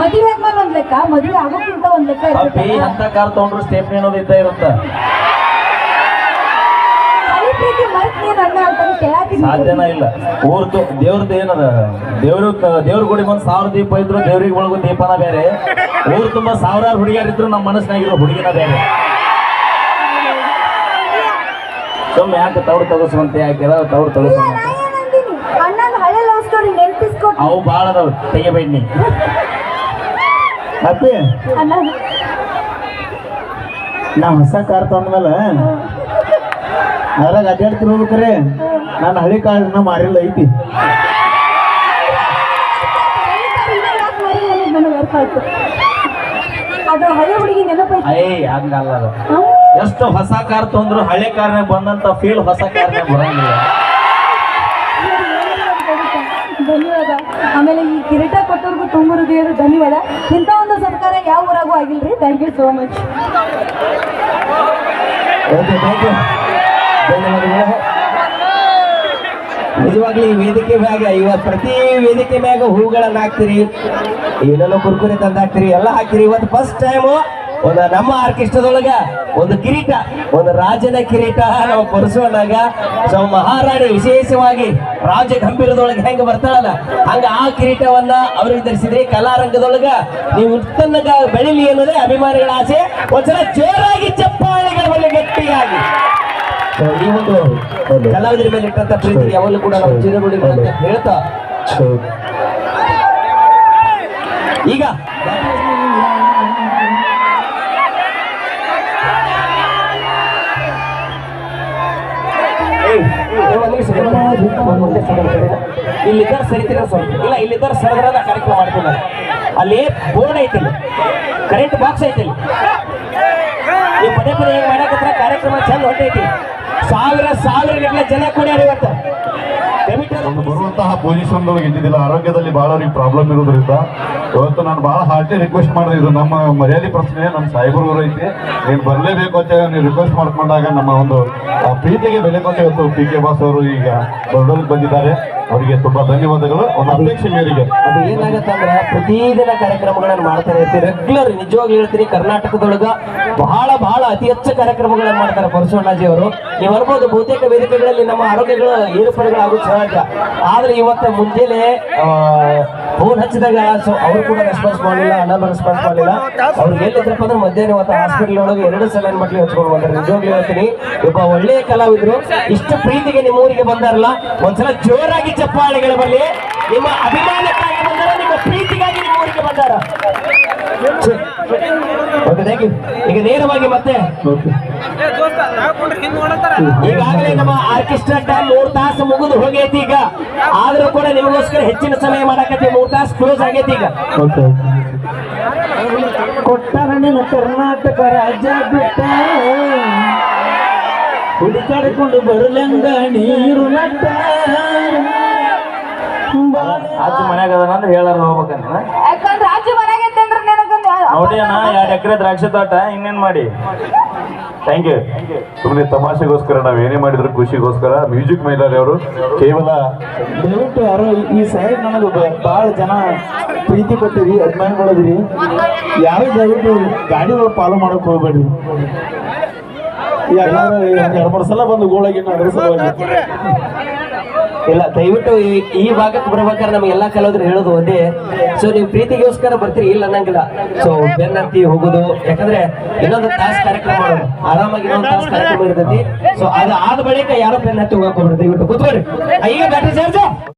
ಮದುವೆ ಆದ್ಮೇಲೆ ಒಂದ್ ಲೆಕ್ಕ ಮದುವೆ ಆಗೋಕ್ಕಿಂತ ಒಂದ್ ಲೆಕ್ಕ ಅಪ್ಪಿ ಇರ್ತೈತಲ್ಲ? ಅಂತ ಕಾರ್ ತಗೊಂಡ್ರು ಸ್ಟೇಪ್ನಿ ಅನ್ನೋದು ಇದ್ದ ಇರುತ್ತ. ಹಳಿ ಪ್ರೀತಿ ಮರ್ತ್ ನೀನ್ ಅಣ್ಣ ಅಂತ ಕೇಳಾತೀನಿ ಸಾಧ್ಯನ ಇಲ್ಲ. ಊರ್ದು ದೇವ್ರದ್ದು ಏನದ? ದೇವ್ರ ದೇವ್ರ ಗುಡಿ ಬಂದ್ ಸಾವಿರ ದೀಪ ಇದ್ರು ದೇವ್ರಿಗೆ ಒಳಗು ದೀಪನ ಬೇರೆ. ಊರ್ ತುಂಬಾ ಸಾವಿರಾರು ಹುಡುಗಿಯರಿದ್ರು ನಮ್ಮ ಮನಸ್ಸಿನಾಗಿರೋ ಹುಡುಗಿನ ಬೇರೆ. ಸುಮ್ಮನೆ ಯಾಕೆ ತವ್ರು ತಗಸುವಂತೆ ಯಾಕೆ ತವ್ರು ಇಲ್ಲ ತಗಸುವಂತೆ. ನಾ ಏನಂದಿನಿ ಅಣ್ಣನ ಹಳೆ ಲವ್ ಸ್ಟೋರಿ ನೆನಪಿಸ್ಕೊಟ್ಟು. ಅವು ಭಾಳ ಅದಾವ ತೆಗಿಬೇಡಿ ನೀ ಅಪ್ಪಿ ಅಣ್ಣ ನಾ ಹೊಸ ಕಾರ್ ತಂದ್ಮೇಲೆ ಅದ್ರಾಗ ಅಡ್ಡಾಡ್ತಿರ್ಬೇಕ್ರಿ ನಾನು ಹಳಿ ಕಾರ್ನ ಮಾರಿಲ್ಲ ಐತಿ. ಹಂಗಲ್ಲ ಎಷ್ಟು ಹೊಸ ಕಾರ್ ತೊಂದ್ರು ಹಳೆ ಕಾರ್ನಾಗ ಬಂದಂತ ಫೀಲ್ ಹೊಸ ಕಾರ್ನಾಗ ಬರಂಗಿಲ್ಲ. ಧನ್ಯವಾದ. ಆಮೇಲೆ ಈ ಕಿರೀಟ ಕೊಟ್ಟವ್ರಿಗೂ ತುಂಬ ಹೃದಯದ ಧನ್ಯವಾದ. ಇಂಥ ಯಾವ ಊರಾಗೂ ಆಗಿಲ್ರಿ? Thank you so much okay thank you ಧನ್ಯವಾದಗಳು ನಿಜವಾಗ್ಲೂ ಈ ವೇದಿಕೆ ಮ್ಯಾಗ, ಇವತ್ತು ಪ್ರತಿ ವೇದಿಕೆ ಮ್ಯಾಗ ಹೂಗಳನ್ನ ಹಾಕ್ತಿರಿ. ಏನೆಲ್ಲೋ ಕುರ್ಕುರೆ ತಂದು ಹಾಕ್ತಿರಿ ಎಲ್ಲ ಹಾಕ್ತಿರಿ. ಇವತ್ತು ಫಸ್ಟ್ ಟೈಮು ಒಂದು ನಮ್ಮ ಆರ್ಕೆಸ್ಟ್ರಾದೊಳಗ ಒಂದು ಕಿರೀಟ ಒಂದು ರಾಜನ ಕಿರೀಟ ನಾವು ಕೊರಿಸೋಣಾಗ ಸೊ ಮಹಾರಾಣಿ ವಿಶೇಷವಾಗಿ ರಾಜ ಗಂಭೀರದೊಳಗೆ ಹೆಂಗ ಬರ್ತಾಳಲ್ಲ ಹಂಗ ಆ ಕಿರೀಟವನ್ನ ಅವ್ರಿಗೆ ಧರಿಸಿದ್ರಿ ಕಲಾರಂಗದೊಳಗ ನೀವು ಉತ್ತನ್ನಗ ಬೆಳಿಲಿ ಅನ್ನೋದೇ ಅಭಿಮಾನಿಗಳ ಆಸೆ. ಒಂದ್ಸಲ ಜೋರಾಗಿ ಚಪ್ಪಾಳೆಗಳ ಗಟ್ಟಿಯಾಗಿ. ಈ ಒಂದು ಕಲಾವಿದರ ಮೇಲೆ ಇಟ್ಟಂತ ಪ್ರೀತಿ ಯಾವಾಗಲೂ ಕೂಡ ನಾವು ಚಿರಗುಳಿಗಳು ಅಂತ ಹೇಳ್ತಾ. ಈಗ ಇಲ್ಲಿದ್ದಾರೆ ಸರಿತೀರ ಸ್ವಲ್ಪ ಇಲ್ಲ ಇಲ್ಲಿದ್ದಾರೆ ಸರಿದ್ರೆ ಕಾರ್ಯಕ್ರಮ ಮಾಡ್ತಿದ್ದಾರೆ ಅಲ್ಲಿ ಬೋರ್ಡ್ ಐತಿ ಕರೆಂಟ್ ಬಾಕ್ಸ್ ಐತಿ ಪದೇ ಪದೇ ಏನ್ ಮಾಡಕತ್ರ ಕಾರ್ಯಕ್ರಮ ಚಂದ ಹೊಂಟೈತಿ. ಸಾವಿರ ಸಾವಿರ ಜನ ಕೂಡ ಇವತ್ತು ಪೊಸಿಷನ್ ಒಳಗೆ ಇದ್ದಿದ್ದಿಲ್ಲ. ಆರೋಗ್ಯದಲ್ಲಿ ಬಹಳ ಅವ್ರಿಗೆ ಪ್ರಾಬ್ಲಮ್ ಇರೋದ್ರಿಂದ ಇವತ್ತು ನಾನು ಬಹಳ ಹಾರ್ಟಿ ರಿಕ್ವೆಸ್ಟ್ ಮಾಡಿದೆ. ಇದು ನಮ್ಮ ಮರ್ಯಾದೆ ಪ್ರಶ್ನೆ ನಮ್ಮ ಸಾಹೇಬರು ಐತಿ. ನೀನು ಬರಲೇಬೇಕು ಅಂತ ನೀವು ರಿಕ್ವೆಸ್ಟ್ ಮಾಡ್ಕೊಂಡಾಗ ನಮ್ಮ ಒಂದು ಪ್ರೀತಿಗೆ ಬೆಲೆ ಕೊಟ್ಟು ಇವತ್ತು ಪಿ ಕೆ ಬಾಸ್ ಅವರು ಈಗ ದೊಡ್ಡೋದಕ್ಕೆ ಬಂದಿದ್ದಾರೆ. ಅವರಿಗೆ ತುಂಬಾ ಧನ್ಯವಾದಗಳು. ಒಂದು ಅಪೇಕ್ಷೆ ಮೇರೆಗೆ. ಅದು ಏನಾಗತ್ತಂದ್ರೆ ಪ್ರತಿದಿನ ಕಾರ್ಯಕ್ರಮಗಳನ್ನು ಮಾಡ್ತಾರೆ. ಇರ್ತೀವಿ ರೆಗ್ಯುಲರ್ ನಿಜವಾಗ್ಲೂ ಹೇಳ್ತೀನಿ ಕರ್ನಾಟಕದೊಳಗ ಬಹಳ ಬಹಳ ಅತಿ ಹೆಚ್ಚು ಕಾರ್ಯಕ್ರಮಗಳನ್ನು ಮಾಡ್ತಾರೆ ಪರಶುರಾಜಿ ಅವರು ನೀವು ಅನ್ಬೋದು ಬಹುತೇಕ ವೇದಿಕೆಗಳಲ್ಲಿ ನಮ್ಮ ಆರೋಗ್ಯಗಳ ಏರುಪೇರುಗಳಾಗೋದು ಸಹಜ ಆದ್ರೆ ಇವತ್ತ ಮುಂಜಾನೆ ಫೋನ್ ಹಚ್ಚಿದಾಗ ಸೊ ಅವ್ರು ಕೂಡ ರೆಸ್ಪಾನ್ಸ್ ಮಾಡಲಿಲ್ಲ ಅಣ್ಣ ರೆಸ್ಪಾನ್ಸ್ ಮಾಡಲಿಲ್ಲ. ಅವ್ರಿಗೆ ಹೇಳಿದ್ರಪ್ಪ ಅಂದ್ರೆ ಮಧ್ಯಾಹ್ನ ಇವತ್ತು ಹಾಸ್ಪಿಟಲ್ ಒಳಗೆ ಎರಡು ಸಲ ಮಟ್ಲಿ ಹಚ್ಕೊಂಡು ಬಂದ್ರೆ. ನಿಜವಾಗ್ಲೂ ಹೇಳ್ತೀನಿ ಒಬ್ಬ ಒಳ್ಳೆಯ ಕಲಾವಿದ್ರು ಇಷ್ಟು ಪ್ರೀತಿಗೆ ನಿಮ್ಮ ಊರಿಗೆ ಬಂದಾರಲ್ಲ ಒಂದ್ಸಲ ಜೋರಾಗಿ ಚಪ್ಪಾಳೆಗಳ ಬರಲಿ. ನಿಮ್ಮ ಅಭಿಮಾನಕ್ಕಾಗಿ ಬಂದಾರ ನಿಮ್ಮ ಪ್ರೀತಿಗಾಗಿ ನಿಮ್ಮ ಊರಿಗೆ ಬಂದಾರ. ಈಗ ನೇರವಾಗಿ ಮತ್ತೆ ಈಗಾಗಲೇ ನಮ್ಮ ಆರ್ಕೆಸ್ಟ್ರಾ ಟೈಮ್ ಮೂರ್ ತಾಸು ಮುಗಿದು ಹೋಗೈತಿ. ನಿಮಗೋಸ್ಕರ ಹೆಚ್ಚಿನ ಸಮಯ ಮಾಡಕತ್ತಿ ಮೂರ್ ತಾಸು ಕ್ಲೋಸ್ ಆಗೈತಿ ಈಗ. ಕೊಟ್ಟಾರಣ್ಣಿನ ಕರ್ನಾಟಕ ರಾಜ್ಯ ಬಿಟ್ಟ. ಹುಡುಕಾಡಿಕೊಂಡು ಬರಲಂಗ ನೀರು ನಟ್ಟ. ಅಜ್ಜ ಮನ್ಯಾಗ ಅದನ ಅಂದ್ರೆ ಹೇಳಾರ ಹೋಗ್ಬೇಕಂತ ಯಾಕಂದ್ರೆ ನೋಡಿ ಅಣ್ಣ ಎರಡು ಎಕರೆ ದ್ರಾಕ್ಷಿ ತೋಟ ಇನ್ನೇನ್ ಮಾಡಿ? Thank you. ಸುಮ್ಮನೆ ತಮಾಷೆಗೋಸ್ಕರ ನಾವು ಏನೇ ಮಾಡಿದ್ರು ಖುಷಿಗೋಸ್ಕರ ಮ್ಯೂಸಿಕ್ ಮೈಲಾರಿ ಅವರು. ಕೇವಲ ದಯವಿಟ್ಟು ಯಾರೋ ಈ- ಸೈಡ್ ನನಗೆ ಭಾಳ ಜನ ಪ್ರೀತಿ ಕೊಟ್ಟಿರಿ ಅಭಿಮಾನಿಗಳಿದಿರಿ ಯಾರು ದಯವಿಟ್ಟು ಗಾಡಿಗಳು ಫಾಲೋ ಮಾಡೋಕೆ ಹೋಗ್ಬೇಡಿ ಯಾರು ಎರಡು ಮೂರು ಸಲ ಬಂದು ಗೋಳಾಗಿ ಅದ್ರ ಇಲ್ಲ ದಯವಿಟ್ಟು ಈ- ಭಾಗಕ್ಕೆ ಬರ್ಬೇಕಾದ್ರೆ ನಮ್ಗೆ ಎಲ್ಲಾ ಕಲಾವಿದ್ರು ಹೇಳೋದು ಒಂದೇ. ಸೊ ನೀವು ಪ್ರೀತಿಗೋಸ್ಕರ ಬರ್ತೀರಿ ಇಲ್ಲ ಅನ್ನಂಗಿಲ್ಲ. ಸೊ ಬೆನ್ನತ್ತಿ ಹೋಗೋದು. ಯಾಕಂದ್ರೆ ಇನ್ನೊಂದು ತಾಸ್ ಕಾರ್ಯಕ್ರಮ ಮಾಡೋದು. ಆರಾಮಾಗಿ ಇನ್ನೊಂದು ತಾಸ್ ಕಾರ್ಯಕ್ರಮ ಇರ್ತೈತಿ. ಸೊ ಅದು ಆದ ಬಳಿಕ ಯಾರೋ ಬೆನ್ನತ್ತಿ ದಯವಿಟ್ಟು ಕೂತ್ಕೊಳ್ರಿ ಆ, ಈಗ ಬ್ಯಾಟ್ರಿ ಚಾರ್ಜ್!